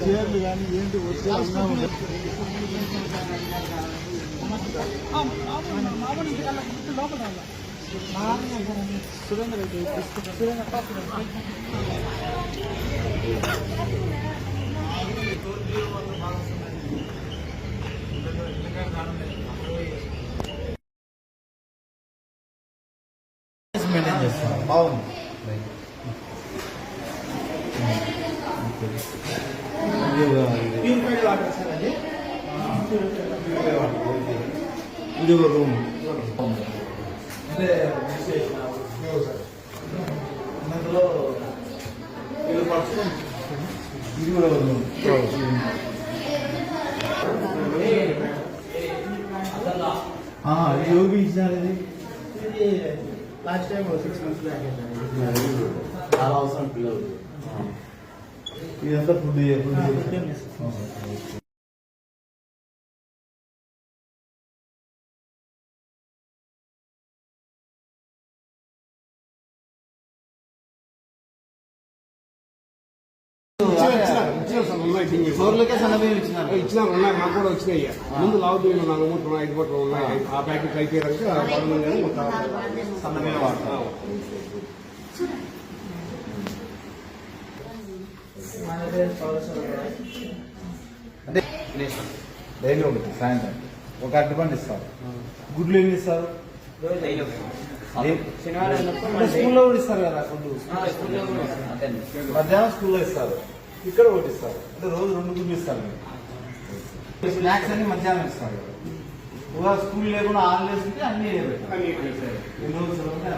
చీరలు కానీ ఏంటి సురేంద్ర రెడ్డి సురేంద్ర మెయింటైన్ చేస్తున్నాం బాగుంది ఇది ఒక రూమ్ అంటే అందులో వీళ్ళు పడుతుంది ఇది కూడా ఒక రూమ్ యోగి ఇచ్చినారు ఇది last time six months back చాలా అవసరం పిల్లలు ఇదంతా ఫుడ్ ఫుడ్ సోర్లకే సన్నబియ్యం ఇచ్చినారు. ఇచ్చినారు. ఉన్నాయి. మాకు కూడా వచ్చినాయి. ముందు లావు బియ్యం నాలుగు మూట్లు ఉన్నాయి. ఐదు మూట్లు ఉన్నాయి. ఆ ప్యాకెట్ అయిపోయాక సన్నమే వాడతాం అంటే డైలీ ఒకటి సాయంత్రం. ఒక అరటిపండు ఇస్తారు గుడ్లు ఏమి ఇస్తారు స్కూల్లో కూడా ఇస్తారు కదా గుడ్లు మధ్యాహ్నం స్కూల్లో ఇస్తారు. ఇక్కడ ఒకటి ఇస్తారు. అంటే రోజు రెండు గుడ్లు ఇస్తారు మీకు స్నాక్స్ అన్ని మధ్యాహ్నం ఇస్తారు. ఒక స్కూల్ లేకుండా హాలిడేస్ ఉంటే అన్ని. ఎన్ని రోజులు ఉంటే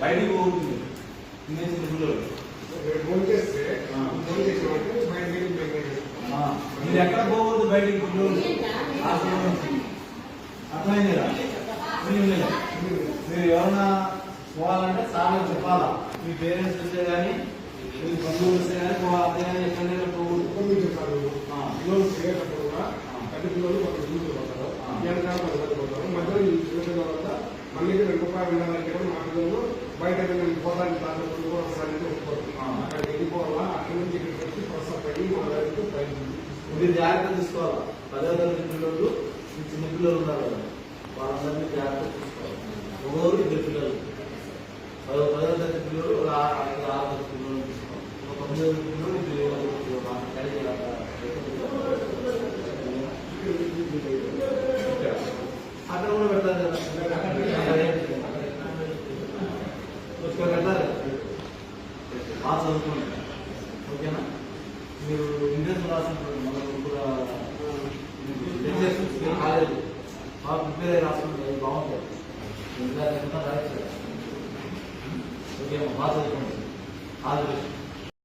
బయటికి పోతుంది. తినేసి పిల్లలు రేపు మీరు ఎక్కడ పోవద్దు బయటికి పిల్లలు హాస్టల్లో అర్థమైంది కదా? మీరు ఎవరన్నా పోవాలంటే చాలా చెప్పాలా? మీ పేరెంట్స్ వస్తే కానీ మీ బంధువులు వస్తే కానీ పోవాలి? ఎక్కడైనా పోవద్దు కొన్ని పిల్లలు తిరిగేటప్పుడు కూడా పెద్ద పిల్లలు కొంత దూరం పోతారు మధ్యలో ఈ చిన్న పిల్లల వల్ల మళ్ళీ రెండు రూపాయలు ఉండాలంటే బయట వెళ్ళి పోతానికి దాంట్లో కూడా వెళ్ళిపోవాలా అక్కడి నుంచి ఇక్కడికి వచ్చి ప్రస్తుతం పడి మా మీరు జాగ్రత్త తీసుకోవాలి పదో తరగతి పిల్లలు చిన్న పిల్లలు ఉన్నారు కదా వాళ్ళందరినీ జాగ్రత్త తీసుకోవాలి ఒకరు ఇద్దరు పిల్లలు పదో పదో తరగతి పిల్లలు ఒక ఆ- ఐదు ఆరు తరగతి పిల్లలు తీసుకోవాలి ఒక తొమ్మిది తరగతి పిల్లలు ఇద్దరు ఏడు తరగతి పిల్లలు వాళ్ళని కలిగి అక్కడ కూడా పెడతారు కదా ఇక్కడ పెడతారు బాగా చదువుకోండి ఓకేనా మీరు ఇంట్రెస్ట్ రాసినప్పుడు మనకు కూడా మీకు కాలేదు. బాగా ప్రిపేర్ అయ్యి రాసుకుంటే బాగుంటుంది. ఇంకా రాయచ్చు ఓకే బాగా చదువుకోండి. ఆల్